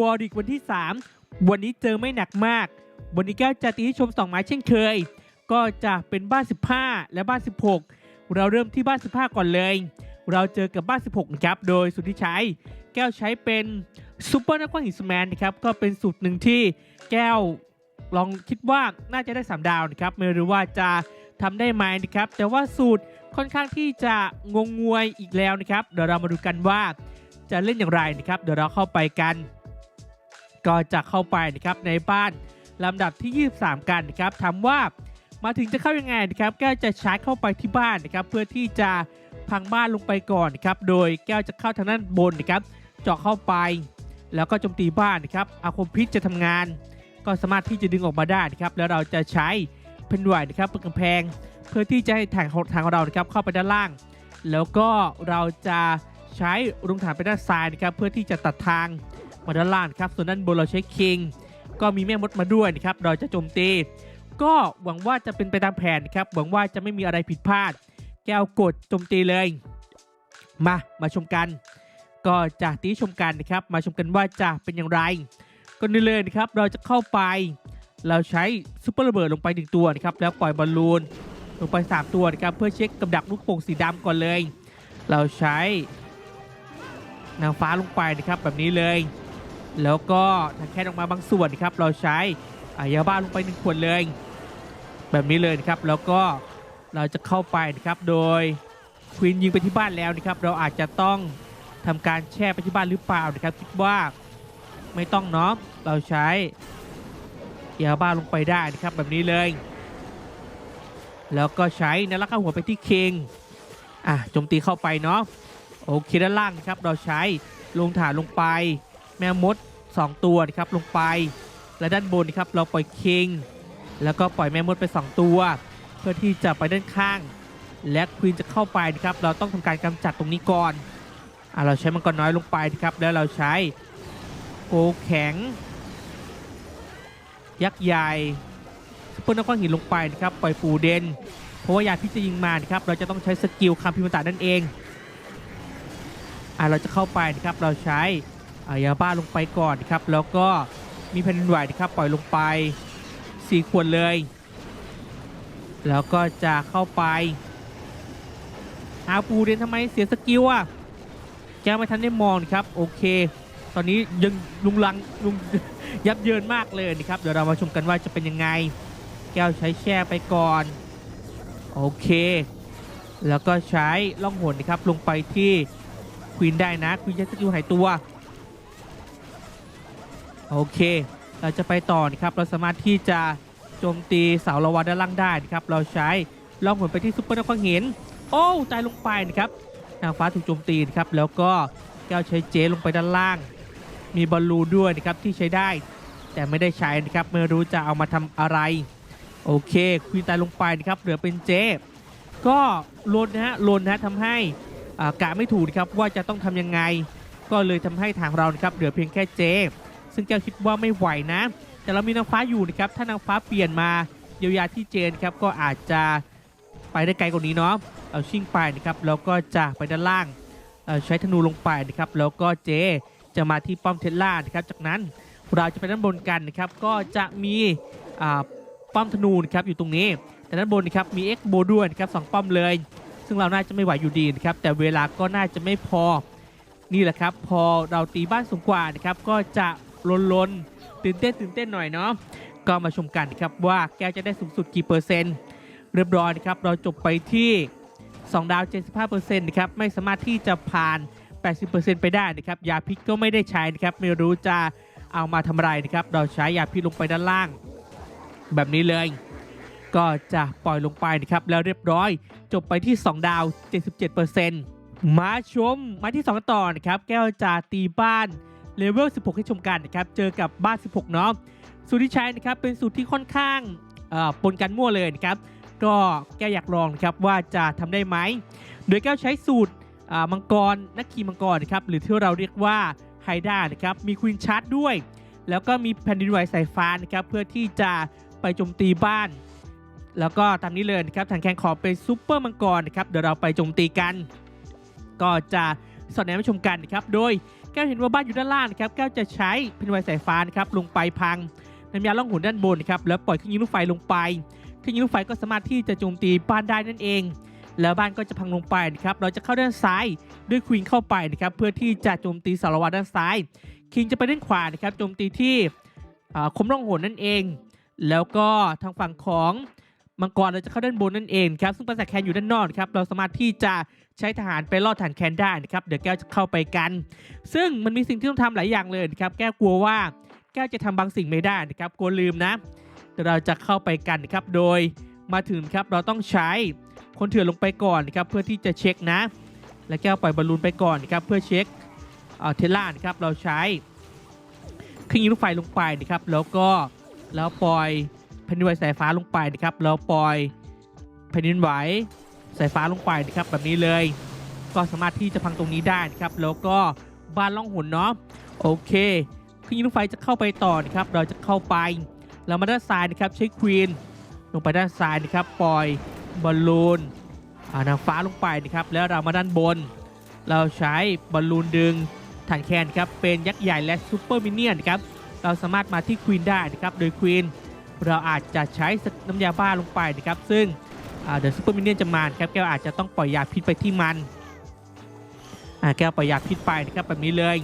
วอริกวันที่ 3 วันนี้เจอไม่หนักมาก วันนี้แก้วจะตีให้ชม2หมายเช่นเคย ก็จะเป็นบ้าน 15 และบ้าน 16 เราเริ่มที่บ้าน 15 ก่อนเลย เราเจอกับบ้าน 16 ครับ โดยสุทธิชัยแก้วใช้เป็นซูเปอร์นักกว้างหินสแมนนะครับ ก็เป็นสูตรหนึ่งที่แก้วลองคิดว่าน่าจะได้ 3 ดาวนะครับ ไม่รู้ว่าจะทำได้ไหมนะครับ แต่ว่าสูตรค่อนข้างที่จะงงงวยอีกแล้วนะครับ เดี๋ยวเรามาดูกันว่าจะเล่นอย่างไรนะครับ เดี๋ยวเราเข้าไปกัน ก็จะเข้าไปนะครับในบ้านลำดับที่ 23 กันนะครับถามว่ามาถึงจะเข้ายังไงนะครับ แก้วจะชาร์จเข้าไปที่บ้านนะครับ เพื่อที่จะพังบ้านลงไปก่อนนะครับ โดยแก้วจะเข้าทางด้านบนนะครับ เจาะเข้าไป แล้วก็โจมตีบ้านนะครับ อาคมพิษจะทำงาน ก็สามารถที่จะดึงออกมาได้นะครับ แล้วเราจะใช้เพนไหวนะครับเป็นกำแพง เพื่อที่จะให้ทางทางของเรานะครับเข้าไปด้านล่าง แล้วก็เราจะใช้รุงฐานไปด้านซ้ายนะครับ เพื่อที่จะตัดทาง มาด้านล่างครับ ส่วนด้านบนเราใช้คิง ก็มีแม่มดมาด้วยนะครับ เราจะโจมตี ก็หวังว่าจะเป็นไปตามแผนนะครับ หวังว่าจะไม่มีอะไรผิดพลาด แก้วกดโจมตีเลย มา มาชมกัน ก็จะตีชมกันนะครับ มาชมกันว่าจะเป็นอย่างไร ก็นี่เลยนะครับ เราจะเข้าไป เราใช้ซุปเปอร์ระเบิดลงไปหนึ่งตัวนะครับ แล้วปล่อยบอลลูนลงไป 3 ตัวนะครับ เพื่อเช็คกับดักลูกโป่งสีดำก่อนเลย เราใช้นางฟ้าลงไปนะครับแบบนี้เลย แล้วก็ทางแค่ออกมาบางส่วนครับ เราใช้ายาบ้าลงไปหนึ่งขวดเลย แบบนี้เลยครับ แล้วก็เราจะเข้าไปนะครับ โดยควีนยิงไปที่บ้านแล้วนะครับ เราอาจจะต้องทำการแช่ไปที่บ้านหรือเปล่านะครับ คิดว่าไม่ต้องเนาะเราใช้ยาบ้าลงไปได้นะครับ แบบนี้เลย แล้วก็ใช้นรักข้าหัวไปที่เคิงอะโจมตีเข้าไปเนาะโอเคด้านล่างนะครับ เราใช้ลงฐานลงไป แม่มด 2 ตัวนะครับลงไป และด้านบนนะครับเราปล่อยคิง แล้วก็ปล่อยแม่มดไป 2 ตัว เพื่อที่จะไปด้านข้าง และควีนจะเข้าไปนะครับเราต้องทำการกำจัดตรงนี้ก่อนอะเราใช้มังกรน้อยลงไปนะครับแล้วเราใช้โกแข็ง ยักษ์ใหญ่ซุปเปอร์นักกว้างหินลงไปนะครับปล่อยฟูเดนเพราะว่ายาพิษจะยิงมานะครับเราจะต้องใช้สกิลคำพิมพ์ตานั่นเองอะเราจะเข้าไปนะครับเราใช้ อายาบ้าลงไปก่อนนะครับ แล้วก็มีแผ่นดินไหวนะครับปล่อยลงไป4ขวดเลย แล้วก็จะเข้าไปอาปูเดนทำไมเสียสกิลอะแกไม่ทันได้มองครับโอเค ตอนนี้ยังลุงลังลุงยับเยินมากเลยนะครับเดี๋ยวเรามาชมกันว่าจะเป็นยังไง แก้วใช้แช่ไปก่อนโอเค แล้วก็ใช้ล่องหนนะครับลงไปที่ควีนได้นะควีนใช้สกิลหายตัว โอเค เราจะไปต่อนะครับ เราสามารถที่จะโจมตีเสาละวาด้านล่างได้นะครับ เราใช้ล่องหนไปที่ซุปเปอร์นักขวางเห็น โอ้ตายลงไปนะครับนางฟ้าถูกโจมตีนะครับ แล้วก็แก้วใช้เจลงไปด้านล่าง มีบอลลูด้วยนะครับที่ใช้ได้ แต่ไม่ได้ใช้นะครับ ไม่รู้จะเอามาทำอะไร โอเคควีนตายลงไปนะครับเหลือเป็นเจก็ลนนะฮะลนนะฮะทำให้กะไม่ถูกนะครับว่าจะต้องทำยังไง ก็เลยทำให้ทางเรานะครับเหลือเพียงแค่เจ ซึ่งแก้วคิดว่าไม่ไหวนะ แต่เรามีนางฟ้าอยู่นะครับ ถ้านางฟ้าเปลี่ยนมาเยียวยาที่เจนครับก็อาจจะไปได้ไกลกว่านี้เนาะเอาชิ่งไปนะครับแล้วก็จะไปด้านล่างใช้ธนูลงไปนะครับแล้วก็เจจะมาที่ป้อมเทสลานะครับจากนั้นเราจะไปด้านบนกันนะครับก็จะมีป้อมธนูนะครับอยู่ตรงนี้ แต่ด้านบนนะครับมีเอ็กโบด้วยนะครับสองป้อมเลย ซึ่งเราน่าจะไม่ไหวอยู่ดีนะครับแต่เวลาก็น่าจะไม่พอนี่แหละครับพอเราตีบ้านสูงกว่านะครับก็จะ ลนลนๆ ตื่นเต้นตื่นเต้นหน่อยเนาะก็มาชมกันนะครับว่าแก้วจะได้สูงสุดกี่เปอร์เซ็นต์ เรียบร้อยนะครับ เราจบไปที่ 2 ดาว 75%นะครับไม่สามารถที่จะผ่าน 80%ไปได้นะครับยาพิษก็ไม่ได้ใช้นะครับไม่รู้จะเอามาทำอะไรนะครับ เราใช้ยาพิษลงไปด้านล่าง แบบนี้เลย ก็จะปล่อยลงไปนะครับ แล้วเรียบร้อยจบไปที่ 2 ดาว 77%มาชมมาที่ 2 ต่อนะครับ แก้วจะตีบ้าน เลเวล 16 ให้ชมกันนะครับ เจอกับบ้าน 16 เนาะ สูตรที่ใช้นะครับเป็นสูตรที่ค่อนข้างปนกันมั่วเลยนะครับ ก็แก้อยากลองนะครับว่าจะทำได้ไหม โดยแก้วใช้สูตรมังกรนักขี่มังกรนะครับหรือที่เราเรียกว่าไฮด้านะครับ มีควีนชาร์ดด้วย แล้วก็มีแผ่นดินไหวสายฟ้านะครับเพื่อที่จะไปโจมตีบ้าน แล้วก็ตามนี้เลยนะครับทางแข่งขอเป็นซูเปอร์มังกรนะครับเดี๋ยวเราไปโจมตีกัน ก็จะสอดแนะนำชมกันนะครับ โดย กก้วเห็นว่าบ้านอยู่ด้านล่างนะครับแก้วจะใช้เพนไวสายฟ้านะครับลงไปพังน้ำยาล่องหนด้านบนครับแล้วปล่อยเครื่องยิงลูกไฟลงไปเครื่องยิงลูกไฟก็สามารถที่จะโจมตีบ้านได้นั่นเอง แล้วบ้านก็จะพังลงไปนะครับเราจะเข้าด้านซ้ายด้วยควีนเข้าไปนะครับเพื่อที่จะโจมตีสารวัตรด้านซ้ายคิงจะไปด้านขวานะครับโจมตีที่คมร่องหนนั่นเอง แล้วก็ทางฝั่งของ มังกรเราจะเข้าด้านบนนั่นเองครับซึ่งปราสาทแคนอยู่ด้านนอกครับเราสามารถที่จะใช้ทหารไปล่อฐานแคนได้นะครับเดี๋ยวแก้วจะเข้าไปกัน ซึ่งมันมีสิ่งที่ต้องทำหลายอย่างเลยนะครับแก้วกลัวว่าแก้วจะทำบางสิ่งไม่ได้นะครับกลัวลืมนะเดี๋ยวเราจะเข้าไปกันนะครับโดยมาถึงครับเราต้องใช้คนเถื่อนลงไปก่อนนะครับเพื่อที่จะเช็คนะ และแก้วปล่อยบอลลูนไปก่อนนะครับเพื่อเช็คเอ่อเทล่านครับเราใช้เครื่องยิงลูกไฟลงไปนะครับแล้วก็แล้วปล่อย แผ่นดินไหวสายฟ้าลงไปนะครับแล้วปล่อยแผ่นดินไหวสายฟ้าลงไปนะครับแบบนี้เลย ก็สามารถที่จะพังตรงนี้ได้นะครับแล้วก็บ้านล่องหนเนาะโอเคเครื่องยิงลูกไฟจะเข้าไปต่อนะครับเราจะเข้าไปเรามาด้านซ้ายนะครับใช้ควีนลงไปด้านซ้ายนะครับปล่อยบอลลูนอานางฟ้าลงไปนะครับแล้วเรามาด้านบน เราใช้บอลลูนดึงฐานแคนครับเป็นยักษ์ใหญ่และซูเปอร์มินเนี่ยนครับเราสามารถมาที่ควีนได้นะครับโดยควีน เราอาจจะใช้น้ำยาบ้าลงไปนะครับซึ่งเดอะซูเปอร์มินเนี่ยนจะมาครับแก้วอาจจะต้องปล่อยยาพิษไปที่มันแก้วปล่อยยาพิษไปนะครับแบบนี้เลย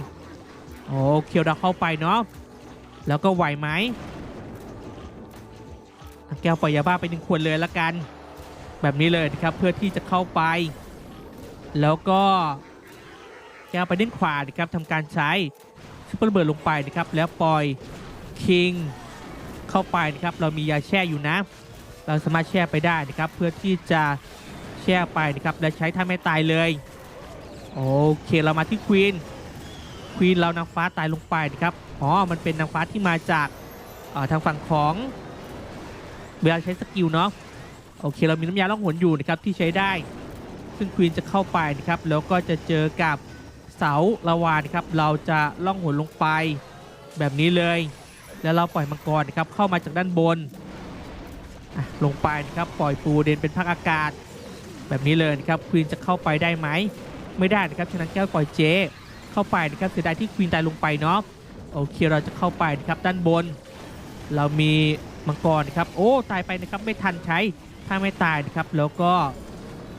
โอเคเราเข้าไปเนาะแล้วก็ไหวไหมแก้วปล่อยยาบ้าไปหนึ่งขวดเลยละกัน แบบนี้เลยนะครับเพื่อที่จะเข้าไป แล้วก็แก้วไปด้านขวานะครับทำการใช้ซุปเปอร์เบิร์ดลงไปนะครับแล้วปล่อยคิง เข้าไปนะครับเรามียาแช่อยู่นะ เราสามารถแช่ไปได้นะครับ เพื่อที่จะแช่ไปนะครับและใช้ท่าไม่ตายเลยโอเคเรามาที่ควีนควีนเรานางฟ้าตายลงไปนะครับอ๋อมันเป็นนางฟ้าที่มาจากทางฝั่งของเวลาใช้สกิลเนาะโอเคเรามีน้ำยาล่องหนอยู่นะครับที่ใช้ได้ ซึ่งควีนจะเข้าไปนะครับแล้วก็จะเจอกับเสาละวานครับเราจะล่องหนลงไปแบบนี้เลย แล้วเราปล่อยมังกรนะครับเข้ามาจากด้านบนลงไปนะครับปล่อยปูเดนเป็นภาคอากาศ แบบนี้เลยนะครับควีนจะเข้าไปได้ไหมไม่ได้นะครับฉะนั้นแก้วปล่อยเจ เข้าไปนะครับเสียดายที่ควีนตายลงไปเนาะโอเคเราจะเข้าไปนะครับด้านบน เรามีมังกรนะครับโอ้ตายไปนะครับไม่ทันใช้ถ้าไม่ตายนะครับแล้วก็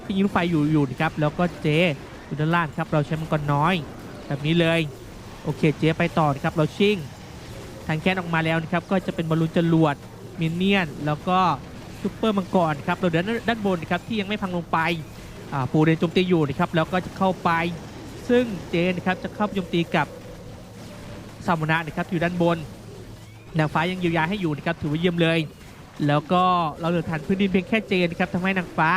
ขึ้นยิงไฟอยู่อยู่นะครับแล้วก็เจอยู่ด้านล่างครับเราใช้มังกรน้อย แบบนี้เลยโอเคเจไปต่อนะครับเราชิง ทางแคนออกมาแล้วนะครับก็จะเป็นบอลลูนจรวดมินเนี่ยน แล้วก็ซูเปอร์มังกรครับเราเดินด้านบนนะครับที่ยังไม่พังลงไปปูเดนโจมตีอยู่นะครับแล้วก็จะเข้าไป ซึ่งเจนะครับจะเข้าโจมตีกับซามูนะนะครับอยู่ด้านบนนางฟ้ายังเยียวยาให้อยู่นะครับถือว่าเยี่ยมเลย แล้วก็เราเหลือฐานพื้นดินเพียงแค่เจนครับทำให้นางฟ้า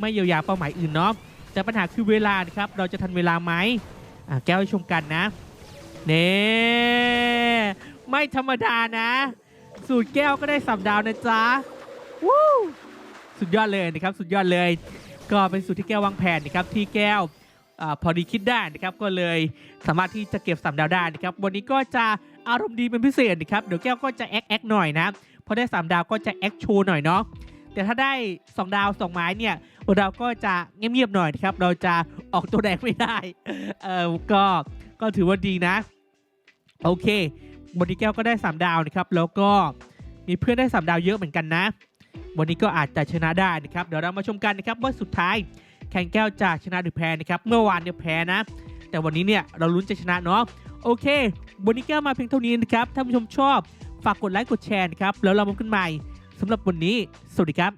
ไม่เยียวยาเป้าหมายอื่นเนาะแต่ปัญหาคือเวลานะครับเราจะทันเวลาไหมแก้วให้ชมกันนะเน่ ไม่ธรรมดานะ สูตรแก้วก็ได้สับดาวนะจ๊ะวู้สุดยอดเลยนะครับ สุดยอดเลย ก็เป็นสูตรที่แก้ววางแผนนะครับที่แก้วอาพอดีคิดได้นะครับก็เลยสามารถที่จะเก็บสามดาวได้นะครับวันนี้ก็จะอารมณ์ดีเป็นพิเศษนะครับเดี๋ยวแก้วก็จะแอคแอคหน่อยนะพอได้ 3 ดาวก็จะแอคโชว์หน่อยเนาะแต่ถ้าได้ 2 ดาว 2 ไม้เนี่ยเราก็จะเงียบๆหน่อยนะครับเราจะออกตัวแดงไม่ได้เออก็ก็ถือว่าดีนะ โอเค วันนี้แก้วก็ได้ 3 ดาวนะครับแล้วก็มีเพื่อนได้ 3 ดาวเยอะเหมือนกันนะ วันนี้ก็อาจจะชนะได้นะครับเดี๋ยวเรามาชมกันนะครับว่าสุดท้ายแข่งแก้วจะชนะหรือแพ้นะครับเมื่อวานเนี่ยแพ้นะ แต่วันนี้เนี่ยเราลุ้นจะชนะเนาะโอเควันนี้แก้วมาเพียงเท่านี้นะครับถ้าผู้ชมชอบฝากกดไลค์กดแชร์นะครับแล้วเราพบกันใหม่สำหรับวันนี้ สวัสดีครับ